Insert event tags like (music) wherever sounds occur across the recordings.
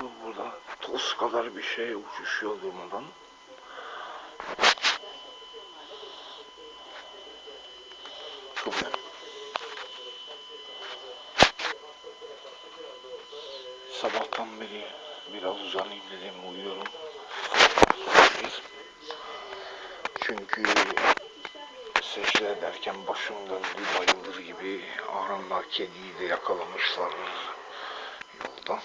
su burada toz kadar bir şey uçuşuyor durmadan. Çok güzel. Sabahtan beri biraz uzanayım dedim uyuyorum. Çünkü secde ederken başım döndü bayılır gibi anında kediyi de yakalamışlar yolda.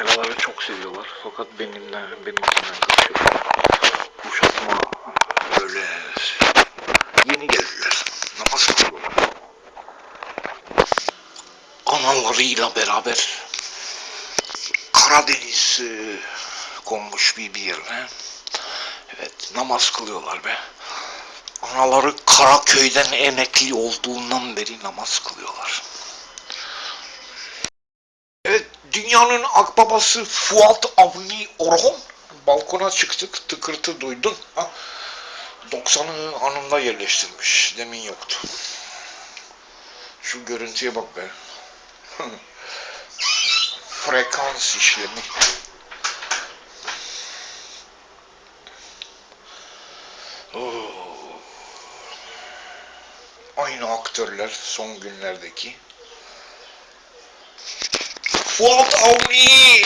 Kameraları çok seviyorlar fakat benimle benimkinden kaçıyor. Kuşatma öyle yeni geldiler. Namaz kılıyorlar. Analarıyla beraber Karadeniz e, konmuş bir bir yerine. Evet namaz kılıyorlar be. Anaları Karaköy'den emekli olduğundan beri namaz kılıyorlar. Dünyanın akbabası Fuat Avni Orhon balkona çıktık tıkırtı duydun. Ha? 90'ı anında yerleştirmiş. Demin yoktu. Şu görüntüye bak be. (laughs) Frekans işlemi. Oo. Aynı aktörler son günlerdeki. Fuat Avni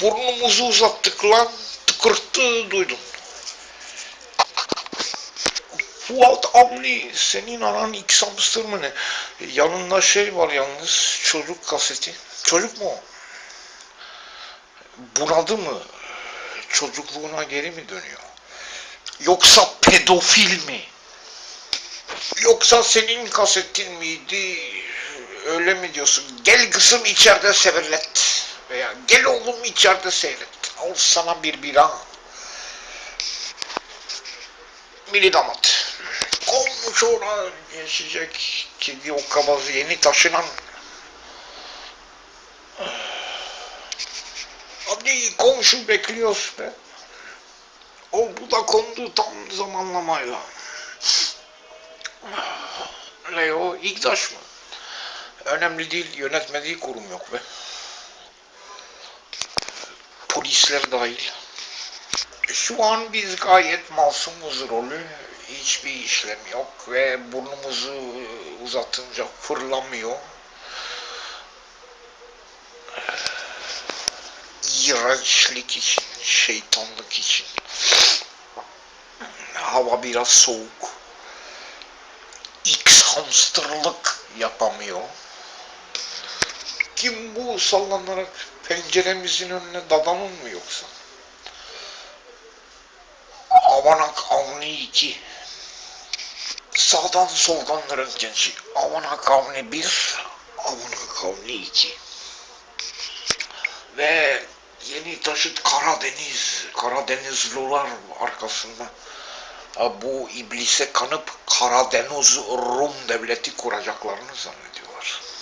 burnumuzu uzattık lan tıkırtı duydum. Fuat Avni senin anan X hamster mı ne? Yanında şey var yalnız çocuk kaseti. Çocuk mu? Bunadı mı? Çocukluğuna geri mi dönüyor? Yoksa pedofil mi? Yoksa senin kasetin miydi? Öyle mi diyorsun? Gel kızım içeride severlet. Veya gel oğlum içeride seyret. Al sana bir bira. Mini damat. Komşuna geçecek kedi o kabazı yeni taşınan. Hadi komşu bekliyoruz be. O bu da kondu tam zamanlamayla. Leo İktaş mı? Önemli değil, yönetmediği kurum yok be. Polisler dahil. Şu an biz gayet masumuz rolü. Hiçbir işlem yok ve burnumuzu uzatınca fırlamıyor. İğrençlik için, şeytanlık için. Hava biraz soğuk. X hamsterlık yapamıyor. Kim bu sallanarak penceremizin önüne dadanın mı yoksa? Avanak Avni 2 Sağdan soldan röntgenci Avanak Avni 1 Avanak Avni 2 Ve yeni taşıt Karadeniz. Karadenizlular arkasında. Bu iblise kanıp Karadeniz Rum devleti kuracaklarını zannediyorlar.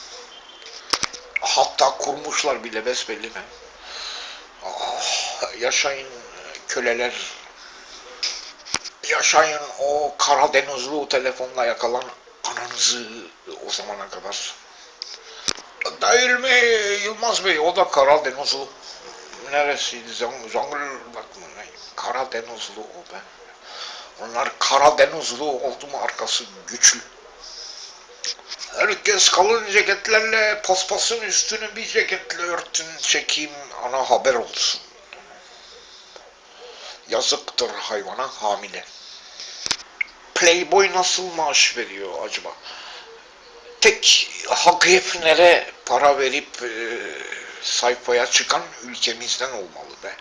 Hatta kurmuşlar bile besbelli mi? Ah, yaşayın köleler. Yaşayın o Karadenizli telefonla yakalan ananızı o zamana kadar. Değil mi Yılmaz Bey? O da Karadenizli. Neresiydi? Zonguldak mı? Karadenizli o be. Onlar Karadenizli oldu mu arkası güçlü. Herkes kalın ceketlerle paspasın üstünü bir ceketle örtün çekeyim ana haber olsun. Yazıktır hayvana hamile. Playboy nasıl maaş veriyor acaba? Tek hak hefnere para verip e, sayfaya çıkan ülkemizden olmalı be.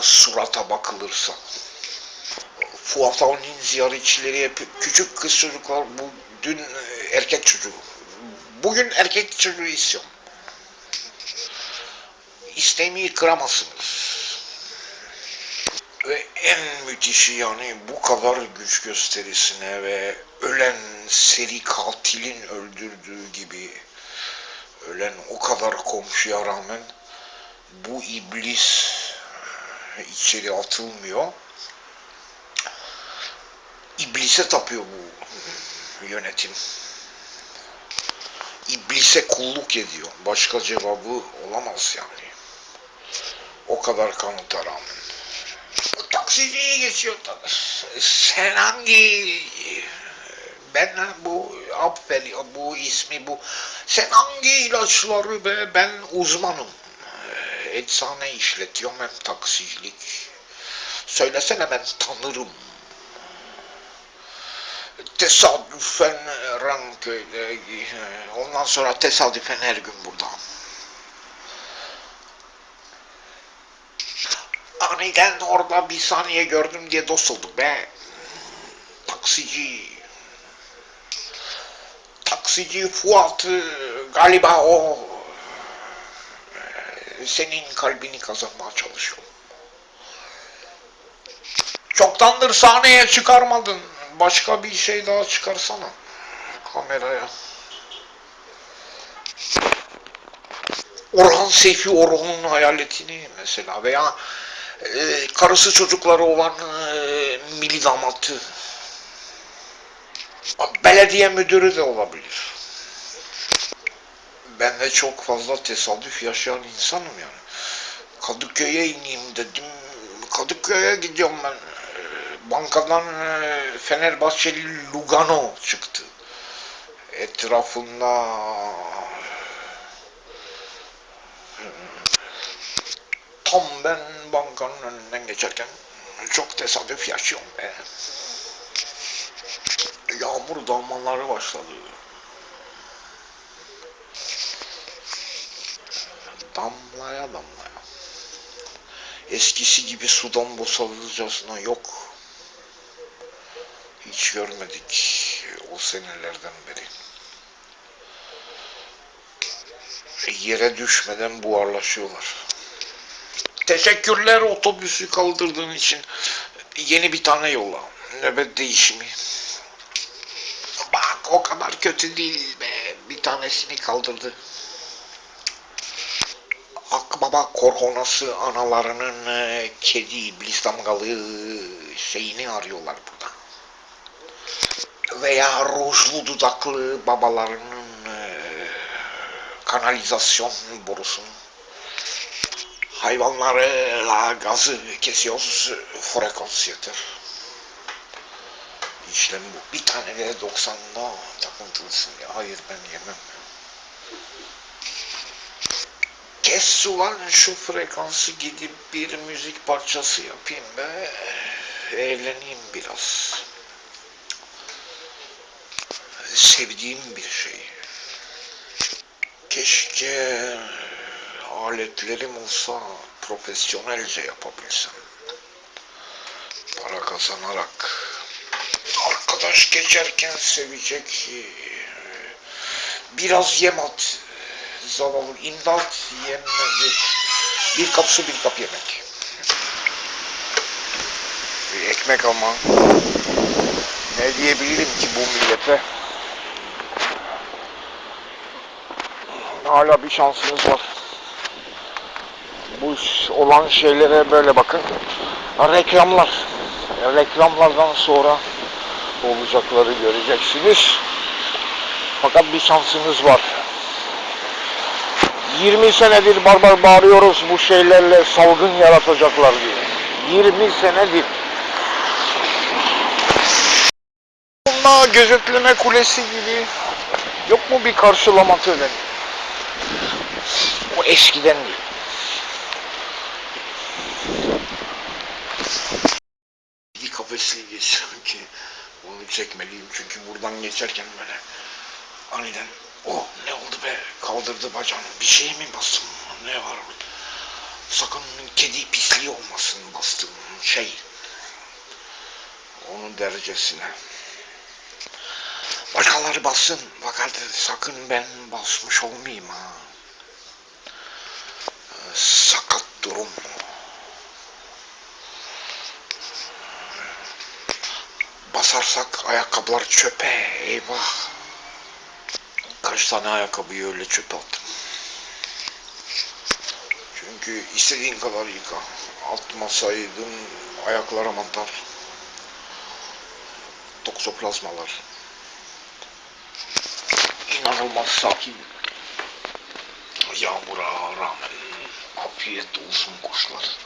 Surata bakılırsa. Fuat Avni'nin ziyaretçileri hep küçük kız çocuklar. Bu dün e, erkek çocuğu. Bugün erkek çocuğu istiyorum. İstemeyi kıramazsınız. Ve en müthişi yani bu kadar güç gösterisine ve ölen seri katilin öldürdüğü gibi ölen o kadar komşuya rağmen bu iblis içeri atılmıyor iblise tapıyor bu yönetim. İblise kulluk ediyor. Başka cevabı olamaz yani. O kadar kanıta rağmen. Taksiciyi geçiyor tabii. Sen hangi ben bu Abfel bu ismi bu sen hangi ilaçları be ben uzmanım eczane işletiyorum hem taksicilik söylesene ben tanırım tesadüfen Ranköy'de ondan sonra tesadüfen her gün burada aniden orada bir saniye gördüm diye dost olduk be taksici taksici Fuat galiba o senin kalbini kazanmaya çalışıyor. Çoktandır sahneye çıkarmadın. Başka bir şey daha çıkarsana kameraya. Orhan Seyfi Orhan'ın hayaletini mesela veya e, karısı çocukları olan e, Milli Damat'ı belediye müdürü de olabilir. Ben de çok fazla tesadüf yaşayan insanım yani. Kadıköy'e ineyim dedim. Kadıköy'e gidiyorum ben. Bankadan e, Fenerbahçeli Lugano çıktı. Etrafında e, tam ben bankanın önünden geçerken çok tesadüf yaşıyorum be. Yağmur damlaları başladı. Damlaya damlaya. Eskisi gibi sudan boşalırcasına yok. Hiç görmedik o senelerden beri. Yere düşmeden buharlaşıyorlar. Teşekkürler otobüsü kaldırdığın için. Yeni bir tane yolla. Nöbet değişimi. Bak o kadar kötü değil be. Bir tanesini kaldırdı. Akbaba korhonası analarının e, kedi iblis damgalı şeyini arıyorlar burada. Veya rujlu dudaklı babalarının e, kanalizasyon borusunu. Hayvanlarla gazı kesiyoruz, frekans yeter. İşlem bu. Bir tane de 90'da takıntılısın ya. Hayır ben yemem. Kes ulan şu frekansı gidip bir müzik parçası yapayım be. Eğleneyim biraz. Sevdiğim bir şey. Keşke aletlerim olsa profesyonelce yapabilsem. Para kazanarak arkadaş geçerken sevecek e, biraz yem at zavallı imdat yemedi bir kap su bir kap yemek bir ekmek ama ne diyebilirim ki bu millete hala bir şansınız var bu olan şeylere böyle bakın reklamlar reklamlardan sonra olacakları göreceksiniz. Fakat bir şansınız var. 20 senedir barbar bağırıyoruz bu şeylerle salgın yaratacaklar diye. 20 senedir. Bununla gözetleme kulesi gibi yok mu bir karşılama töreni? O eskiden değil. Bir kafesli geçiyorum ki onu çekmeliyim. Çünkü buradan geçerken böyle aniden oh ne oldu be? Kaldırdı bacağını. Bir şey mi bastım? Ne var? Orada sakın kedi pisliği olmasın bastığım şey. Onun derecesine. Başkaları bassın. Fakat sakın ben basmış olmayayım ha sakat durum basarsak ayakkabılar çöpe eyvah. Kaç tane ayakkabıyı öyle çöpe attım. Çünkü istediğin kadar yıka. Altıma saydım ayaklara mantar. Toksoplazmalar. inanılmaz sakin. Yağmura rağmen afiyet olsun kuşlar.